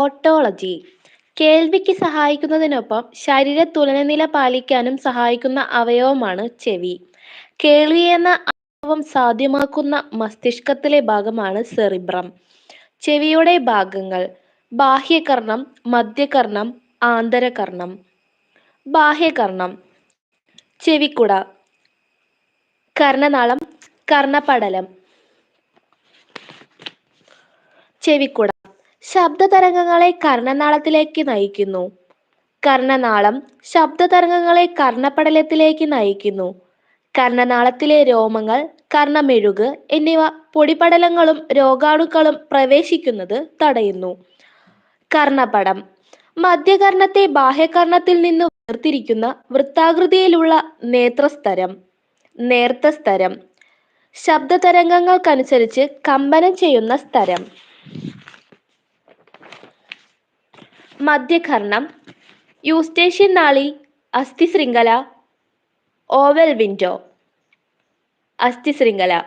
Otology. കേൾവിക്ക് സഹായിക്കുന്നതിനൊപ്പം ശരീര തുലനനില പാലിക്കാനും സഹായിക്കുന്ന അവയവമാണ് ചെവി. കേൾവി എന്ന അവയവം സാധ്യമാക്കുന്ന മസ്തിഷ്കത്തിലെ ഭാഗമാണ് സെറിബ്രം. ചെവിയുടെ ഭാഗങ്ങൾ. ബാഹ്യകർണം മധ്യകർണം ആന്തരകർണം. ബാഹ്യകർണം. ചെവിക്കുട. കർണനാളം കർണപടലം. ചെവിക്കുട. ശബ്ദതരംഗങ്ങളെ കർണനാളത്തിലേക്ക് നയിക്കുന്നു. കർണനാളം ശബ്ദതരംഗങ്ങളെ കർണപടലത്തിലേക്ക് നയിക്കുന്നു. കർണനാളത്തിലെ രോമങ്ങൾ കർണമെഴുക് എന്നിവ പൊടിപടലങ്ങളും രോഗാണുക്കളും പ്രവേശിക്കുന്നത് തടയുന്നു. കർണപടം മധ്യകർണത്തെ ബാഹ്യകർണത്തിൽ നിന്ന് വേർതിരിക്കുന്ന വൃത്താകൃതിയിലുള്ള നേത്രസ്തരം. നേർത്ത സ്തരം ശബ്ദതരംഗങ്ങൾക്കനുസരിച്ച് കമ്പനം ചെയ്യുന്ന സ്തരം. മധ്യകർണം യൂസ്റ്റേഷ്യൻ നാളി അസ്ഥിശൃംഖല ഓവൽ വിൻഡോ. അസ്ഥിശൃംഖല.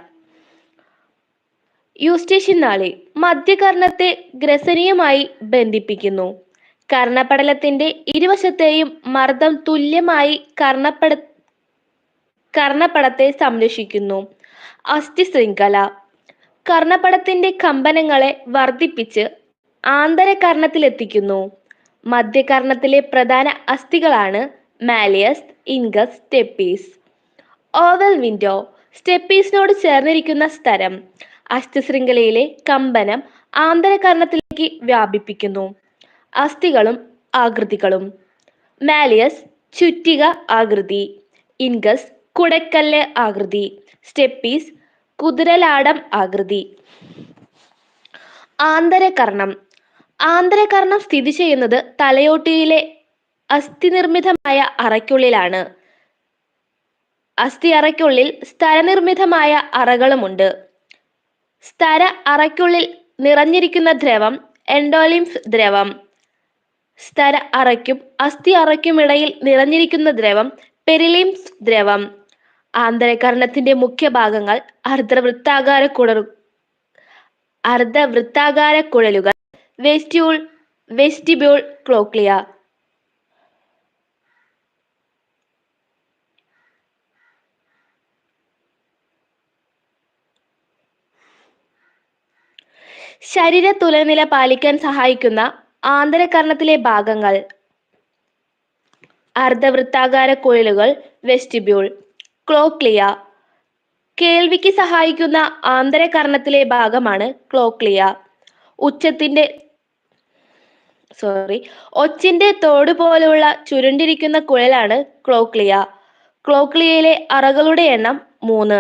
യൂസ്റ്റേഷ്യൻ നാളി മധ്യകർണത്തെ ഗ്രസനീയമായി ബന്ധിപ്പിക്കുന്നു. കർണപടലത്തിന്റെ ഇരുവശത്തെയും മർദ്ദം തുല്യമായി കർണപ്പട കർണപടത്തെ സംരക്ഷിക്കുന്നു. അസ്ഥിശൃംഖല. കർണപടത്തിന്റെ കമ്പനങ്ങളെ വർദ്ധിപ്പിച്ച് ആന്തരകർണത്തിലെത്തിക്കുന്നു. മധ്യകർണത്തിലെ പ്രധാന അസ്ഥികളാണ് malleus incus stapes. Oval window സ്റ്റെപ്പീസിനോട് ചേർന്നിരിക്കുന്ന സ്തരം അസ്ഥിശൃംഖലയിലെ കമ്പനം ആന്തരകർണത്തിലേക്ക് വ്യാപിപ്പിക്കുന്നു. അസ്ഥികളും ആകൃതികളും. മാലിയസ് ചുറ്റിക ആകൃതി. ഇൻഗസ് കുടക്കല്ല് ആകൃതി. സ്റ്റെപ്പീസ് കുതിരലാടം ആകൃതി. ആന്തരകർണം ആന്തരകർണം സ്ഥിതി ചെയ്യുന്നത് തലയോട്ടിയിലെ അസ്ഥിനിർമ്മിതമായ അറയ്ക്കുള്ളിലാണ്. അസ്ഥി അറയ്ക്കുള്ളിൽ സ്ഥലനിർമ്മിതമായ അറകളുമുണ്ട്. സ്തര അറയ്ക്കുള്ളിൽ നിറഞ്ഞിരിക്കുന്ന ദ്രവം എൻഡോലിംഫ് ദ്രവം. സ്തര അറയ്ക്കും അസ്ഥി അറയ്ക്കുമിടയിൽ നിറഞ്ഞിരിക്കുന്ന ദ്രവം പെരിലിംസ് ദ്രവം. ആന്തരകർണത്തിന്റെ മുഖ്യ ഭാഗങ്ങൾ അർദ്ധവൃത്താകാര കുടറു അർദ്ധവൃത്താകാര കുഴലുകൾ വെസ്റ്റ്യൂൾ വെസ്റ്റിബ്യൂൾ ക്ലോക്ലിയ. ശരീര തുലനില പാലിക്കാൻ സഹായിക്കുന്ന ആന്തരകർണത്തിലെ ഭാഗങ്ങൾ. അർദ്ധവൃത്താകാര കുഴലുകൾ വെസ്റ്റിബ്യൂൾ ക്ലോക്ലിയ. കേൾവിക്ക് സഹായിക്കുന്ന ആന്തരകർണത്തിലെ ഭാഗമാണ് ക്ലോക്ലിയ. ഉച്ചത്തിന്റെ സോറി ഒച്ചിന്റെ തോട് പോലെയുള്ള ചുരുണ്ടിരിക്കുന്ന കുഴലാണ് ക്ലോക്ലിയ. ക്ലോക്ലിയയിലെ അറകളുടെ എണ്ണം മൂന്ന്.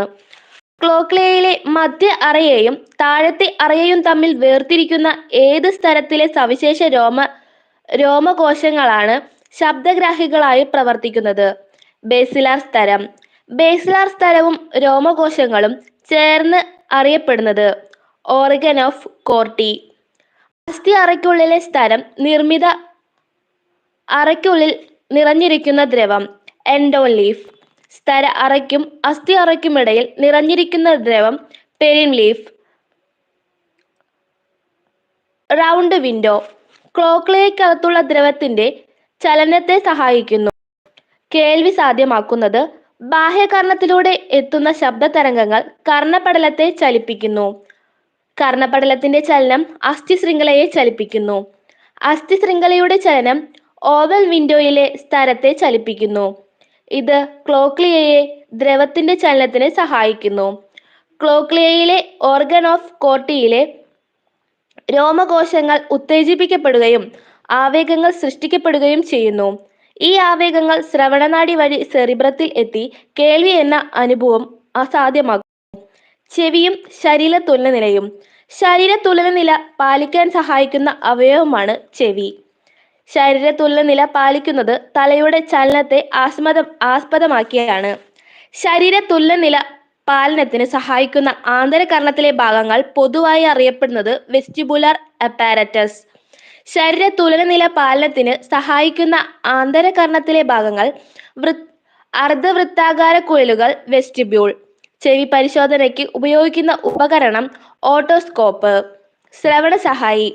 ക്ലോക്ലിയയിലെ മധ്യ അറയെയും താഴത്തെ അറയെയും തമ്മിൽ വേർതിരിക്കുന്ന ഏത് സ്ഥലത്തിലെ സവിശേഷ രോമ രോമകോശങ്ങളാണ് ശബ്ദഗ്രാഹികളായി പ്രവർത്തിക്കുന്നത്? ബേസിലാർ സ്തരം ബേസിലാർ സ്തരവും രോമകോശങ്ങളും ചേർന്ന് അറിയപ്പെടുന്നത് ഓർഗൻ ഓഫ് കോർട്ടി. അസ്ഥി അറയ്ക്കുള്ളിലെ സ്ഥലം നിർമ്മിത അറയ്ക്കുള്ളിൽ നിറഞ്ഞിരിക്കുന്ന ദ്രവം എൻഡോൺ ലീഫ്. സ്തര അറയ്ക്കും അസ്ഥി അറയ്ക്കുമിടയിൽ നിറഞ്ഞിരിക്കുന്ന ദ്രവം പെരിം ലീഫ്. Round window. ക്ലോക്ലിയക്കകത്തുള്ള ദ്രവത്തിന്റെ ചലനത്തെ സഹായിക്കുന്നു. കേൾവി സാധ്യമാക്കുന്നത് ബാഹ്യകർണത്തിലൂടെ എത്തുന്ന ശബ്ദ തരംഗങ്ങൾ കർണപടലത്തെ ചലിപ്പിക്കുന്നു. കർണപടലത്തിന്റെ ചലനം അസ്ഥി ശൃംഖലയെ ചലിപ്പിക്കുന്നു. അസ്ഥി ശൃംഖലയുടെ ചലനം ഓവൽ വിൻഡോയിലെ സ്ഥലത്തെ ചലിപ്പിക്കുന്നു. ഇത് ക്ലോക്ലിയയെ ദ്രവത്തിന്റെ ചലനത്തിന് സഹായിക്കുന്നു. ക്ലോക്ലിയയിലെ ഓർഗൻ ഓഫ് കോട്ടിയിലെ രോമകോശങ്ങൾ ഉത്തേജിപ്പിക്കപ്പെടുകയും ആവേഗങ്ങൾ സൃഷ്ടിക്കപ്പെടുകയും ചെയ്യുന്നു. ഈ ആവേഗങ്ങൾ ശ്രവണനാടി വഴി സെറിബ്രത്തിൽ എത്തി കേൾവി എന്ന അനുഭവം അസാധ്യമാക്കുന്നു. ചെവിയും ശരീര തുലനനിലയും ശരീര തുലനനില പാലിക്കാൻ സഹായിക്കുന്ന അവയവമാണ് ചെവി. ശരീര തുലനനില പാലിക്കുന്നത് തലയുടെ ചലനത്തെ ആസ്മദം ആസ്പദമാക്കിയാണ്. ശരീര തുലനില പാലനത്തിന് സഹായിക്കുന്ന ആന്തരകർണത്തിലെ ഭാഗങ്ങൾ പൊതുവായി അറിയപ്പെടുന്നത് വെസ്റ്റിബുലാർ അപ്പാരറ്റസ്. ശരീര തുലനനില പാലനത്തിന് സഹായിക്കുന്ന ആന്തരകർണത്തിലെ ഭാഗങ്ങൾ വൃ അർദ്ധവൃത്താകാര കുഴലുകൾ വെസ്റ്റിബ്യൂൾ. ചെവി പരിശോധനയ്ക്ക് ഉപയോഗിക്കുന്ന ഉപകരണം ഓട്ടോസ്കോപ്പ്. ശ്രവണ സഹായി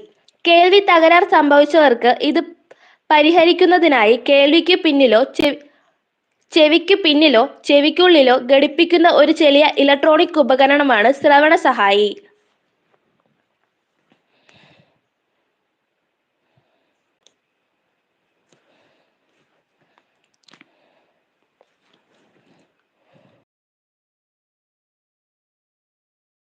കേൾവി തകരാർ സംഭവിച്ചവർക്ക് ഇത് പരിഹരിക്കുന്നതിനായി കേൾവിക്ക് പിന്നിലോ ചെവിക്ക് പിന്നിലോ ചെവിക്കുള്ളിലോ ഘടിപ്പിക്കുന്ന ഒരു ചെറിയ ഇലക്ട്രോണിക് ഉപകരണമാണ് ശ്രവണ സഹായി